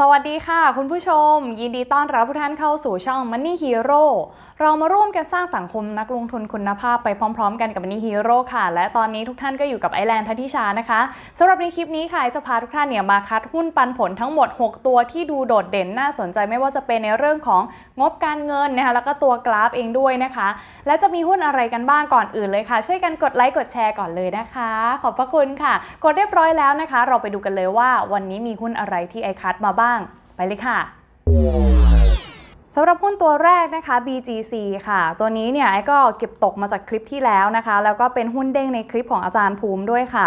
สวัสดีค่ะ คุณผู้ชม ยินดีต้อนรับทุกท่านเข้าสู่ช่อง Money Hero เรามาร่วมกันสร้างสังคมนักลงทุนคุณภาพไปพร้อมๆ กันกับ Money Hero ค่ะ และตอนนี้ทุกท่านก็อยู่กับไอแลนด์ทัติชานะคะสำหรับในคลิปนี้ค่ะจะพาทุกท่านเนี่ยมาคัดหุ้นปันผลทั้งหมด 6 ตัวที่ดูโดดเด่นน่าสนใจไม่ว่าจะเป็นในเรื่องของงบการเงินนะคะแล้วก็ตัวกราฟเองด้วยนะคะ และจะมีหุ้นอะไรกันบ้างก่อนอื่นเลยค่ะ ช่วยกันกดไลค์กดแชร์ก่อนเลยนะคะ ขอบพระคุณค่ะ กดเรียบร้อยแล้วนะคะ เราไปดูกันเลยว่าวันนี้มีหุ้นอะไรที่ไอคัดมาบ้างไปเลยค่ะสำหรับหุ้นตัวแรกนะคะ BGC ค่ะ ตัวนี้เนี่ยไอ้ก็เก็บตกมาจากคลิปที่แล้วนะคะ แล้วก็เป็นหุ้นเด้งในคลิปของอาจารย์ภูมิด้วยค่ะ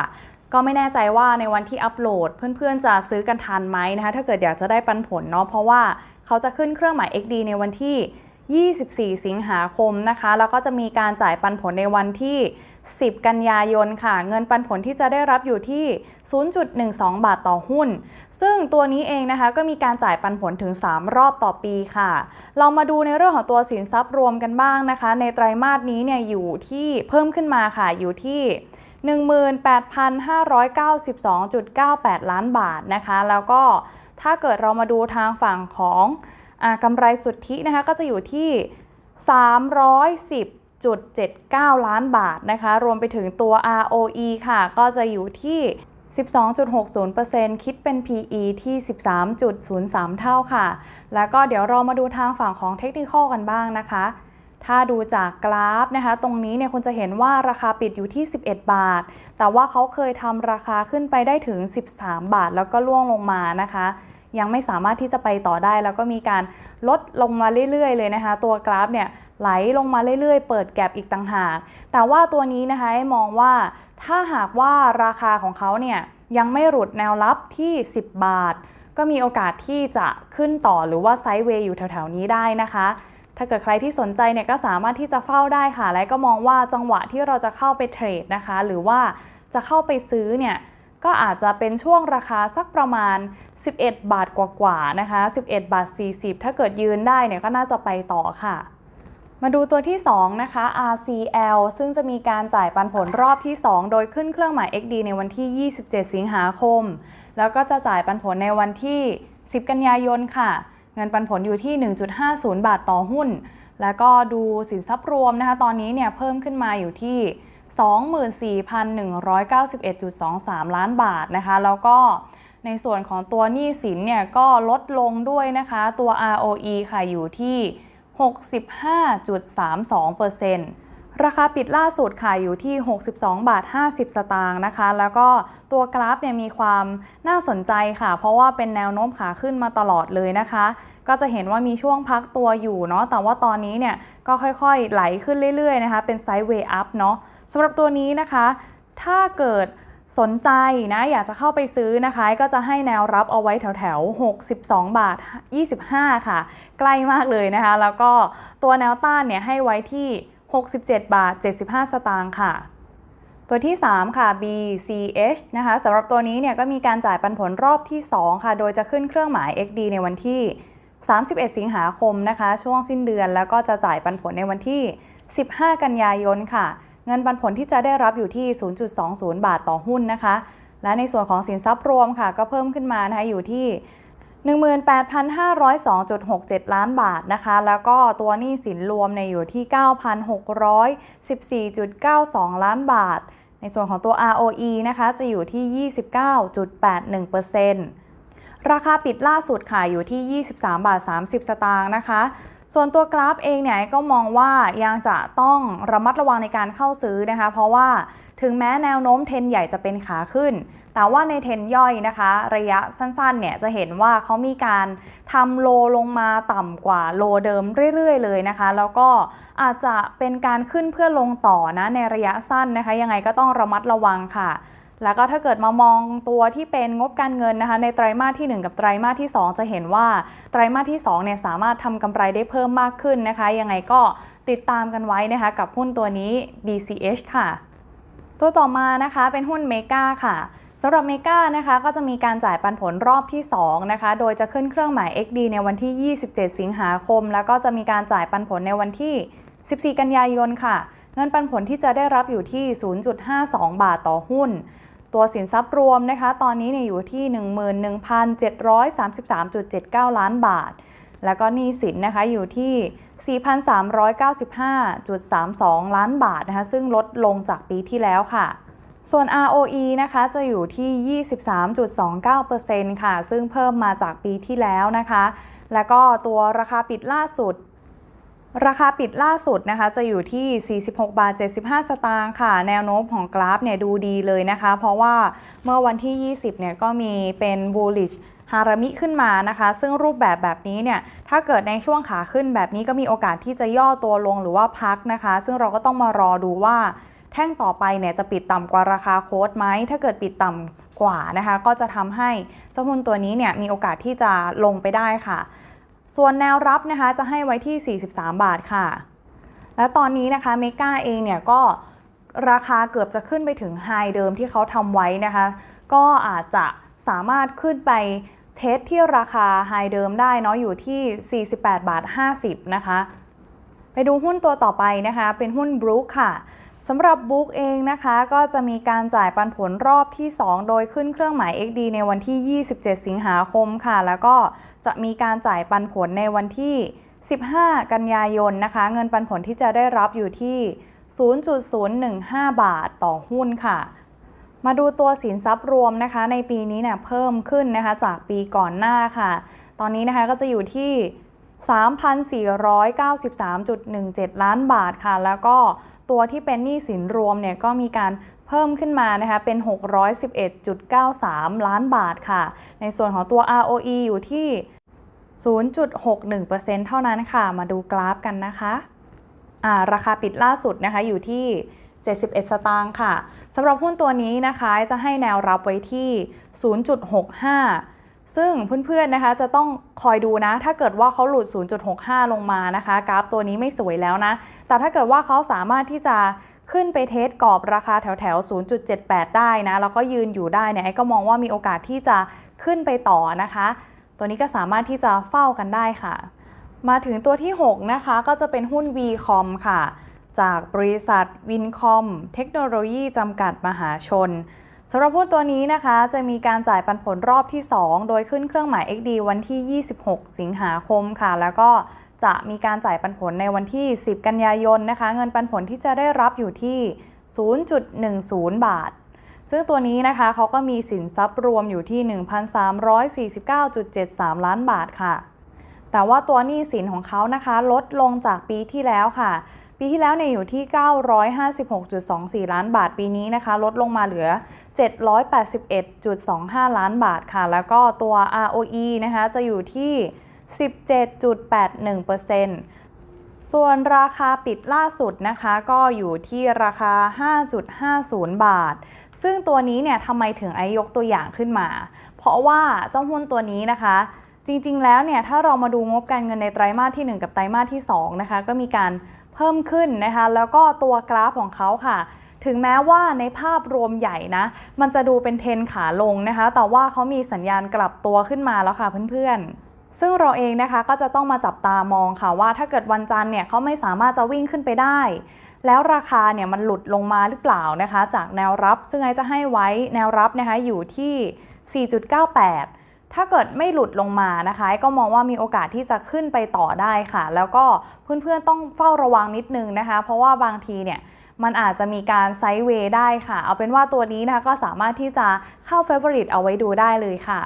ก็ไม่แน่ใจว่าในวันที่อัปโหลดเพื่อนๆจะซื้อกันทันไหมนะคะ ถ้าเกิดอยากจะได้ปันผลเนาะ เพราะว่าเขาจะขึ้นเครื่องหมาย XD ในวันที่ 24 สิงหาคมนะคะ แล้วก็จะมีการจ่ายปันผลในวันที่ 10 กันยายนค่ะ เงินปันผลที่จะได้รับอยู่ที่ 0.12 บาทต่อหุ้น ซึ่งตัวนี้เองนะคะก็มีการจ่ายปันผลถึง 3 รอบต่อปีค่ะ เรามาดูในเรื่องของตัวสินทรัพย์รวมกันบ้างนะคะ ในไตรมาสนี้เนี่ยอยู่ที่เพิ่มขึ้นมาค่ะอยู่ที่18,592.98 ล้านบาทนะคะ แล้วก็ถ้าเกิดเรามาดูทางฝั่งของอกำไรสุทธินะคะ ก็จะอยู่ที่ 310 1,079 ล้านบาทนะคะ รวมไปถึงตัว ROE ค่ะ ก็จะอยู่ที่ 12.60%คิดเป็น PE ที่ 13.03 เท่าค่ะ แล้วก็เดี๋ยวเรามาดูทางฝั่งของเทคนิคกันบ้างนะคะ ถ้าดูจากกราฟนะคะ ตรงนี้เนี่ยคุณจะเห็นว่าราคาปิดอยู่ที่ 11 บาท แต่ว่าเขาเคยทำราคาขึ้นไปได้ถึง 13 บาท แล้วก็ล่วงลงมานะคะยังไม่สามารถที่จะไปต่อได้ แล้วก็มีการลดลงมาเรื่อยๆ เลยนะคะ ตัวกราฟเนี่ย ไหลลงมาเรื่อยๆ เปิดแก็บอีกต่างหาก แต่ว่าตัวนี้นะคะมองว่าถ้าหากว่าราคาของเขาเนี่ยยังไม่หลุดแนวรับที่ 10 บาท ก็มีโอกาสที่จะขึ้นต่อหรือว่าไซด์เวย์อยู่แถวๆนี้ได้นะคะ ถ้าเกิดใครที่สนใจเนี่ยก็สามารถที่จะเฝ้าได้ค่ะ และก็มองว่าจังหวะที่เราจะเข้าไปเทรดนะคะ หรือว่าจะเข้าไปซื้อเนี่ยก็อาจจะเป็นช่วงราคาสักประมาณ 11 บาทกว่าๆนะคะ 11 บาท 40 ถ้าเกิดยืนได้เนี่ยก็น่าจะไปต่อค่ะ มาดูตัวที่ 2 นะคะ RCL ซึ่งจะมีการจ่ายปันผลรอบที่ 2 โดยขึ้นเครื่องหมาย XD ในวันที่ 27 สิงหาคม แล้วก็จะจ่ายปันผลในวันที่ 10 กันยายนค่ะ เงินปันผลอยู่ที่ 1.50 บาทต่อหุ้น แล้วก็ดูสินทรัพย์รวมนะคะ ตอนนี้เนี่ยเพิ่มขึ้นมาอยู่ที่ 24,191.23 ล้านบาทนะคะ แล้วก็ในส่วนของตัวหนี้สินเนี่ยก็ลดลงด้วยนะคะ ตัว ROE ค่ะอยู่ที่ 65.32%ราคาปิดล่าสุดค่ะอยู่ที่ 62 บาท 50 สตางค์นะคะ แล้วก็ตัวกราฟเนี่ยมีความน่าสนใจค่ะ เพราะว่าเป็นแนวโน้มขาขึ้นมาตลอดเลยนะคะ ก็จะเห็นว่ามีช่วงพักตัวอยู่เนาะ แต่ว่าตอนนี้เนี่ยก็ค่อยๆ ไหลขึ้นเรื่อยๆนะคะ เป็นไซด์เวย์อัพเนาะสำหรับตัวนี้นะคะ ถ้าเกิด สนใจนะอยากจะเข้าไปซื้อนะคะก็จะให้แนวรับเอาไว้แถวๆ62 บาท 25 ค่ะ ใกล้มากเลยนะคะ แล้วก็ตัวแนวต้านเนี่ยให้ไว้ที่ 67 บาท 75 สตางค์ค่ะ ตัวที่ 3 ค่ะ BCH นะคะสำหรับตัวนี้เนี่ยก็มีการจ่ายปันผลรอบที่ 2 ค่ะ โดยจะขึ้นเครื่องหมาย XD ในวันที่ 31 สิงหาคมนะคะ ช่วงสิ้นเดือนแล้วก็จะจ่ายปันผลในวันที่ 15 กันยายนค่ะ เงินปันผลที่จะได้รับอยู่ที่ 0.20 บาทต่อหุ้นนะคะ และในส่วนของสินทรัพย์รวมค่ะ ก็เพิ่มขึ้นมานะคะอยู่ที่18,502.67 ล้านบาทนะคะ แล้วก็ตัวหนี้สินรวมในยอยู่ที่ 9,614.92 ล้านบาท ในส่วนของตัว ROE นะคะ จะอยู่ที่ 29.81%ราคาปิดล่าสุดค่ะอยู่ที่ 23 บาท 30 สตางค์นะคะ ส่วนตัวกราฟเองเนี่ยก็มองว่ายังจะต้องระมัดระวังในการเข้าซื้อนะคะ เพราะว่าถึงแม้แนวโน้มเทนใหญ่จะเป็นขาขึ้น แต่ว่าในเทนย่อยนะคะ ระยะสั้นๆเนี่ยจะเห็นว่าเขามีการทำโลลงมาต่ำกว่าโลเดิมเรื่อยๆ เลยนะคะ แล้วก็อาจจะเป็นการขึ้นเพื่อลงต่อนะในระยะสั้นนะคะ ยังไงก็ต้องระมัดระวังค่ะ แล้วก็ถ้าเกิดมามองตัวที่เป็นงบการเงินนะคะ ในไตรมาสที่ 1 กับไตรมาสที่ 2 จะเห็นว่าไตรมาสที่2เนี่ยสามารถทำกำไรได้เพิ่มมากขึ้นนะคะ ยังไงก็ติดตามกันไว้นะคะ กับหุ้นตัวนี้ BCH ค่ะ ตัวต่อมานะคะเป็นหุ้นเมกาค่ะสำหรับเมกานะคะก็จะมีการจ่ายปันผลรอบที่ 2 นะคะ โดยจะขึ้นเครื่องหมาย XD ในวันที่ 27 สิงหาคม แล้วก็จะมีการจ่ายปันผลในวันที่ 14 กันยายนค่ะ เงินปันผลที่จะได้รับอยู่ที่ 0.52 บาทต่อหุ้น ตัวสินทรัพย์รวมนะคะ ตอนนี้เนี่ยอยู่ที่ 11,733.79 ล้านบาท แล้วก็หนี้สินนะคะอยู่ที่ 4,395.32 ล้านบาทนะคะ ซึ่งลดลงจากปีที่แล้วค่ะ ส่วน ROE นะคะจะอยู่ที่ 23.29%ค่ะ ซึ่งเพิ่มมาจากปีที่แล้วนะคะ แล้วก็ตัวราคาปิดล่าสุด ราคาปิดล่าสุดนะคะจะอยู่ที่ 46 บาท 75 สตางค์ค่ะ แนวโน้มของกราฟเนี่ยดูดีเลยนะคะ เพราะว่าเมื่อวันที่ 20 เนี่ยก็มีเป็น bullish ฮารามิขึ้นมานะคะ ซึ่งรูปแบบแบบนี้เนี่ย ถ้าเกิดในช่วงขาขึ้นแบบนี้ก็มีโอกาสที่จะย่อตัวลงหรือว่าพักนะคะ ซึ่งเราก็ต้องมารอดูว่า แท่งต่อไปเนี่ยจะปิดต่ำกว่าราคาโค้ดไหม ถ้าเกิดปิดต่ำกว่านะคะ ก็จะทำให้เจ้าหุ้นตัวนี้เนี่ยมีโอกาสที่จะลงไปได้ค่ะ ส่วนแนวรับนะคะจะให้ไว้ที่ 43 บาทค่ะ และตอนนี้นะคะเมกาเองเนี่ยก็ราคาเกือบจะขึ้นไปถึงไฮเดิมที่เขาทำไว้นะคะ ก็อาจจะสามารถขึ้นไปเทสที่ราคาไฮเดิมได้เนาะอยู่ที่ 48 บาท 50 นะคะ ไปดูหุ้นตัวต่อไปนะคะ เป็นหุ้นบรูคค่ะสำหรับบุ๊กเองนะคะก็จะมีการจ่ายปันผลรอบที่ 2 โดยขึ้นเครื่องหมาย XD ในวันที่ 27 สิงหาคมค่ะ แล้วก็ จะมีการจ่ายปันผลในวันที่ 15 กันยายนนะคะ เงินปันผลที่จะได้รับอยู่ที่ 0.015 บาทต่อหุ้นค่ะ มาดูตัวสินทรัพย์รวมนะคะ ในปีนี้เนี่ยเพิ่มขึ้นนะคะจากปีก่อนหน้าค่ะ ตอนนี้นะคะก็จะอยู่ที่3,493.17 ล้านบาทค่ะ แล้วก็ตัวที่เป็นหนี้สินรวมเนี่ยก็มีการ เพิ่มขึ้นมานะคะเป็น 611.93 ล้านบาทค่ะ ในส่วนของตัว ROE อยู่ที่ 0.61%เท่านั้นค่ะ มาดูกราฟกันนะคะอ่าราคาปิดล่าสุดนะคะอยู่ที่ 71 สตางค์ค่ะสำหรับหุ้นตัวนี้นะคะจะให้แนวรับไว้ที่ 0.65ซึ่งเพื่อนๆ นะคะจะต้องคอยดูนะ ถ้าเกิดว่าเขาหลุด 0.65 ลงมานะคะ กราฟตัวนี้ไม่สวยแล้วนะ แต่ถ้าเกิดว่าเขาสามารถที่จะ ขึ้นไปเทสกรอบราคาแถวแถว 0.78 ได้นะ แล้วก็ยืนอยู่ได้เนี่ยไอ้ก็มองว่ามีโอกาสที่จะขึ้นไปต่อนะคะ ตัวนี้ก็สามารถที่จะเฝ้ากันได้ค่ะ มาถึงตัวที่ 6 นะคะ ก็จะเป็นหุ้น VCOM ค่ะ จากบริษัท Wincom เทคโนโลยีจำกัดมหาชนสำหรับหุ้นตัวนี้นะคะ จะมีการจ่ายปันผลรอบที่ 2 โดยขึ้นเครื่องหมาย XD วันที่ 26 สิงหาคมค่ะ แล้วก็ จะมีการจ่ายปันผลในวันที่ 10 กันยายนนะคะ เงินปันผลที่จะได้รับอยู่ที่ 0.10 บาท ซึ่งตัวนี้นะคะเขาก็มีสินทรัพย์รวมอยู่ที่ 1,349.73 ล้านบาทค่ะ แต่ว่าตัวหนี้สินของเขานะคะลดลงจากปีที่แล้วค่ะ ปีที่แล้วเนี่ยอยู่ที่ 956.24 ล้านบาท ปีนี้นะคะ ลดลงมาเหลือ 781.25 ล้านบาทค่ะ แล้วก็ตัว ROE นะคะจะอยู่ที่ 17.81%ส่วนราคาปิดล่าสุดนะคะก็อยู่ที่ราคา 5.50 บาท ซึ่งตัวนี้เนี่ยทำไมถึงไอยกตัวอย่างขึ้นมา เพราะว่าเจ้าหุ้นตัวนี้นะคะจริงๆ แล้วเนี่ยถ้าเรามาดูงบการเงินในไตรมาสที่ 1 กับไตรมาสที่2นะคะก็มีการเพิ่มขึ้นนะคะแล้วก็ตัวกราฟของเขาค่ะ ถึงแม้ว่าในภาพรวมใหญ่นะ มันจะดูเป็นเทนขาลงนะคะ แต่ว่าเขามีสัญญาณกลับตัวขึ้นมาแล้วค่ะเพื่อนๆ ซึ่งเราเองนะคะก็จะต้องมาจับตามองค่ะว่าถ้าเกิดวันจันทร์เนี่ยเขาไม่สามารถจะวิ่งขึ้นไปได้ แล้วราคาเนี่ยมันหลุดลงมาหรือเปล่านะคะ จากแนวรับ ซึ่งไอจะให้ไว้แนวรับนะคะอยู่ที่ 4.98 ถ้าเกิดไม่หลุดลงมานะคะ ก็มองว่ามีโอกาสที่จะขึ้นไปต่อได้ค่ะ แล้วก็เพื่อนๆต้องเฝ้าระวังนิดนึงนะคะ เพราะว่าบางทีเนี่ยมันอาจจะมีการไซด์เวย์ได้ค่ะ เอาเป็นว่าตัวนี้นะคะก็สามารถที่จะเข้าเฟเวอริตเอาไว้ดูได้เลยค่ะ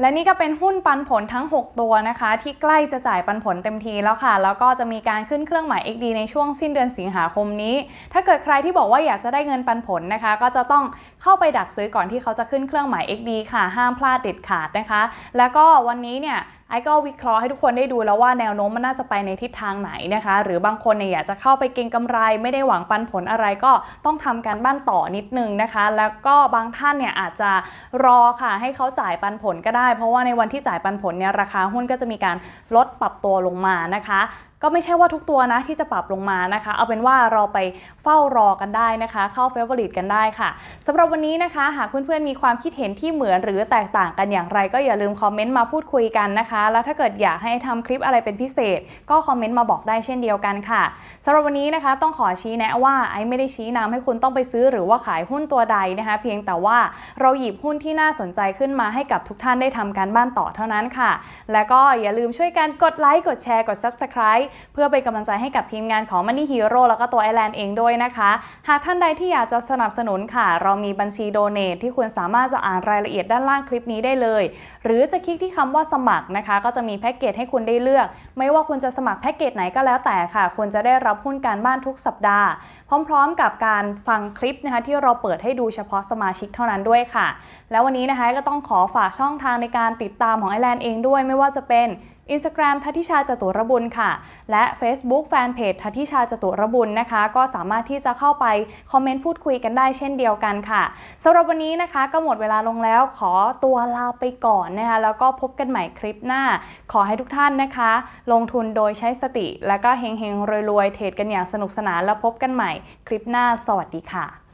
และนี่ก็เป็นหุ้นปันผลทั้ง 6 ตัวนะคะ ที่ใกล้จะจ่ายปันผลเต็มทีแล้วค่ะ แล้วก็จะมีการขึ้นเครื่องหมาย XD ในช่วงสิ้นเดือนสิงหาคมนี้ ถ้าเกิดใครที่บอกว่าอยากจะได้เงินปันผลนะคะ ก็จะต้องเข้าไปดักซื้อก่อนที่เขาจะขึ้นเครื่องหมาย XD ค่ะห้ามพลาดเด็ดขาดนะคะ แล้วก็วันนี้เนี่ย ไอ้ก็วิเคราะห์ให้ทุกคนได้ดูแล้วว่าแนวโน้มมันน่าจะไปในทิศทางไหนนะคะ หรือบางคนเนี่ยอยากจะเข้าไปเก็งกำไร ไม่ได้หวังปันผลอะไรก็ต้องทำการบ้านต่อนิดนึงนะคะ แล้วก็บางท่านเนี่ยอาจจะรอค่ะให้เขาจ่ายปันผลก็ได้ เพราะว่าในวันที่จ่ายปันผลเนี่ยราคาหุ้นก็จะมีการลดปรับตัวลงมานะคะ ก็ไม่ใช่ว่าทุกตัวนะที่จะปรับลงมานะคะ เอาเป็นว่าเราไปเฝ้ารอกันได้นะคะ เข้าเฟเวอร์ลิตกันได้ค่ะสำหรับวันนี้นะคะ หากเพื่อนๆมีความคิดเห็นที่เหมือนหรือแตกต่างกันอย่างไร ก็อย่าลืมคอมเมนต์มาพูดคุยกันนะคะ แล้วถ้าเกิดอยากให้ทำคลิปอะไรเป็นพิเศษ ก็คอมเมนต์มาบอกได้เช่นเดียวกันค่ะสำหรับวันนี้นะคะต้องขอชี้แนะว่าไอ้ไม่ได้ชี้นำให้คุณต้องไปซื้อหรือว่าขายหุ้นตัวใดนะคะ เพียงแต่ว่าเราหยิบหุ้นที่น่าสนใจขึ้นมาให้กับทุกท่านได้ทำการบ้านต่อเท่านั้นค่ะ และก็อย่าลืมช่วยกันกดไลค์กดแชร์กด Subscribe เพื่อเป็นกำลังใจให้กับทีมงานของ Money Hero แล้วก็ตัว i อแลนด์เองด้วยนะคะ หากท่านใดที่อยากจะสนับสนุนค่ะ เรามีบัญชีโดเน a ที่คุณสามารถจะอ่านรายละเอียดด้านล่างคลิปนี้ได้เลย หรือจะคลิกที่คำว่าสมัครนะคะ ก็จะมีแพ็กเกจให้คุณได้เลือก ไม่ว่าคุณจะสมัครแพ็กเกจไหนก็แล้วแต่ค่ะ คุณจะได้รับหุ้นการบ้านทุกสัปดาห์ พร้อม ๆ กับการฟังคลิปนะคะที่เราเปิดให้ดูเฉพาะสมาชิกเท่านั้นด้วยค่ะ แล้ววันนี้นะคะก็ต้องขอฝากช่องทางในการติดตามของไอแลนด์เองด้วยไม่ว่าจะเป็น Instagram ทัทิชาจตุรบุญค่ะ และ Facebook Fanpage ทัทิชาจตุรบุญนะคะ ก็สามารถที่จะเข้าไปคอมเมนต์พูดคุยกันได้เช่นเดียวกันค่ะสำหรับวันนี้นะคะก็หมดเวลาลงแล้วขอตัวลาไปก่อนนะคะแล้วก็พบกันใหม่คลิปหน้า ขอให้ทุกท่านนะคะ ลงทุนโดยใช้สติ แล้วก็เฮงๆรวยๆเทรดกันอย่างสนุกสนานแล้วพบกันใหม่คลิปหน้าสวัสดีค่ะ